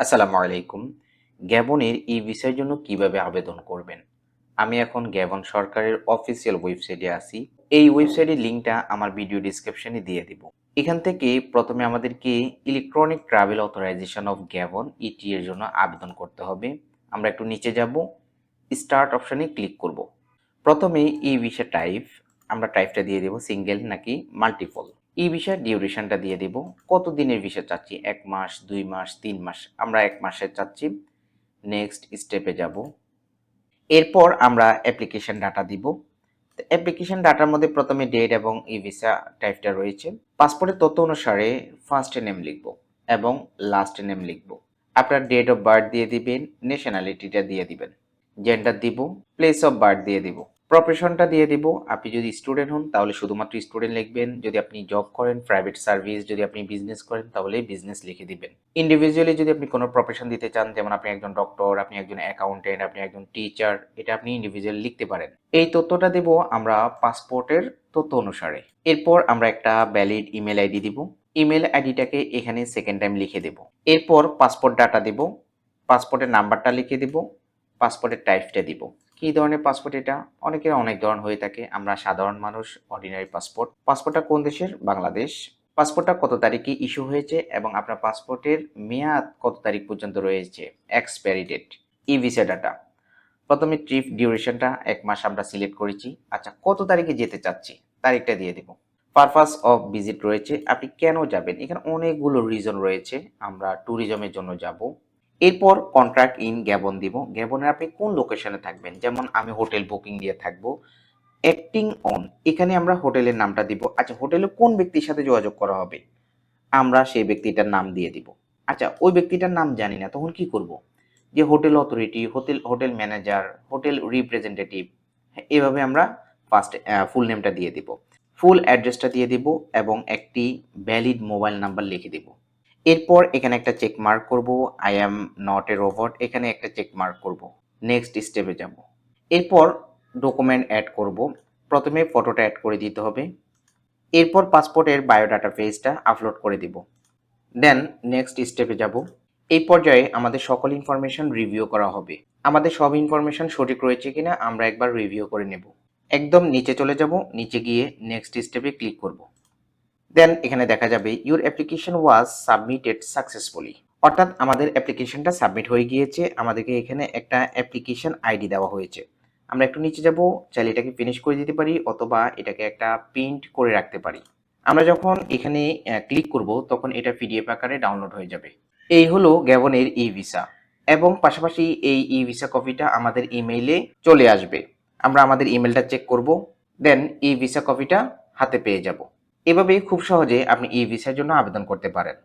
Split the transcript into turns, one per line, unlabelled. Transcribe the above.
আসসালামু আলাইকুম। গ্যাবনের ই ভিসার জন্য কীভাবে আবেদন করবেন? আমি এখন গ্যাবন সরকারের অফিসিয়াল ওয়েবসাইটে আছি। এই ওয়েবসাইটের লিঙ্কটা আমার ভিডিও ডিসক্রিপশনে দিয়ে দিব। এখান থেকে প্রথমে আমাদেরকে electronic travel authorization of Gabon ET এর জন্য আবেদন করতে হবে। আমরা একটু নিচে যাব। স্টার্ট অপশানে ক্লিক করব। প্রথমে ই ভিসা টাইপ আমরা টাইপটা দিয়ে দেব সিঙ্গেল নাকি মাল্টিপল ই ভিসার ডিউরেশনটা দিয়ে দেব। কত দিনের ভিসা চাচ্ছি? এক মাস, দুই মাস, তিন মাস? আমরা এক মাসের চাচ্ছি। নেক্সট স্টেপে যাব। এরপর আমরা অ্যাপ্লিকেশন ডাটা দিব। অ্যাপ্লিকেশন ডাটার মধ্যে প্রথমে ডেট এবং ই ভিসা টাইপটা রয়েছে। পাসপোর্টের তথ্য অনুসারে ফার্স্ট নেম লিখব এবং লাস্ট নেম লিখব। আপনার ডেট অফ বার্থ দিয়ে দিবেন ন্যাশনালিটিটা দিয়ে দিবেন। জেন্ডার দিব প্লেস অফ বার্থ দিয়ে দিব। প্রফেশনটা দিয়ে দিব। আপনি যদি স্টুডেন্ট হন, তাহলে শুধুমাত্র স্টুডেন্ট লিখবেন। যদি আপনি জব করেন প্রাইভেট সার্ভিস যদি আপনি বিজনেস করেন, তাহলে বিজনেস লিখে দিবেন। ইন্ডিভিজুয়ালি যদি আপনি কোনো প্রফেশন দিতে চান, যেমন আপনি একজন ডক্টর আপনি একজন অ্যাকাউন্টেন্ট আপনি একজন টিচার এটা আপনি ইন্ডিভিজুয়াল লিখতে পারেন। এই তথ্যটা দেব আমরা পাসপোর্টের তথ্য অনুসারে। এরপর আমরা একটা ভ্যালিড ইমেল আইডি দিব। ইমেল আইডিটাকে এখানে সেকেন্ড টাইম লিখে দেব। এরপর পাসপোর্ট ডাটা দেব। পাসপোর্টের নাম্বারটা লিখে দেব। পাসপোর্টের টাইপটা দিব। কী ধরনের পাসপোর্ট এটা? অনেকের অনেক ধরন হয়ে থাকে। আমরা সাধারণ মানুষ অর্ডিনারি পাসপোর্ট পাসপোর্টটা কোন দেশের? বাংলাদেশ। পাসপোর্টটা কত তারিখে ইস্যু হয়েছে এবং আপনার পাসপোর্টের মেয়াদ কত তারিখ পর্যন্ত রয়েছে? Expiry date e visa data প্রথমে ট্রিপ ডিউরেশনটা এক মাস আমরা সিলেক্ট করেছি। আচ্ছা কত তারিখে যেতে চাচ্ছি? তারিখটা দিয়ে দেব। পারপাস অফ ভিজিট রয়েছে। আপনি কেন যাবেন? এখানে অনেকগুলো রিজন রয়েছে। আমরা ট্যুরিজমের জন্য যাব। এরপর কন্ট্রাক্ট ইন গ্যাবন দিব। গ্যাবনের আপনি কোন লোকেশনে থাকবেন? যেমন আমি হোটেল বুকিং দিয়ে থাকব। অ্যাক্টিং অন এখানে আমরা হোটেলের নামটা দিব। আচ্ছা হোটেলে কোন ব্যক্তির সাথে যোগাযোগ করা হবে? আমরা সেই ব্যক্তিটার নাম দিয়ে দিব। আচ্ছা ওই ব্যক্তিটার নাম জানি না, তখন কি করব? যে hotel authority hotel hotel manager hotel representative এভাবে আমরা ফার্স্ট ফুল নেমটা দিয়ে দিব। ফুল অ্যাড্রেসটা দিয়ে দিব এবং একটি ভ্যালিড মোবাইল নাম্বার লিখে দিব। এরপর এখানে একটা চেক মার্ক করব। I am not a robot এখানে একটা চেক মার্ক করব। নেক্সট স্টেপে যাব। এরপর ডকুমেন্ট অ্যাড করব। প্রথমে ফটোটা অ্যাড করে দিতে হবে। এরপর পাসপোর্টের বায়োডাটা পেজটা আপলোড করে দিব। দেন নেক্সট স্টেপে যাব। এই পর্যায়ে আমাদের সকল ইনফরমেশন রিভিউ করা হবে। আমাদের সব ইনফরমেশন সঠিক রয়েছে কিনা আমরা একবার রিভিউ করে নেব। একদম নিচে চলে যাব। নিচে গিয়ে নেক্সট স্টেপে ক্লিক করব। দেন এখানে দেখা যাবে your application was submitted successfully অর্থাৎ আমাদের অ্যাপ্লিকেশনটা সাবমিট হয়ে গিয়েছে, আমাদেরকে এখানে একটা অ্যাপ্লিকেশন আইডি দেওয়া হয়েছে। আমরা একটু নিচে যাব, চাইলে এটাকে ফিনিশ করে দিতে পারি, অথবা এটাকে একটা প্রিন্ট করে রাখতে পারি। আমরা যখন এখানে ক্লিক করব, তখন এটা পিডিএফ আকারে ডাউনলোড হয়ে যাবে। এই হলো গ্যাবনের ই ভিসা এবং পাশাপাশি এই ই ভিসা কপিটা আমাদের ইমেইলে চলে আসবে। আমরা আমাদের ইমেলটা চেক করব দেন ই ভিসা কপিটা হাতে পেয়ে যাব। এভাবে খুব সহজে আপনি ই ভিসার জন্য আবেদন করতে পারেন।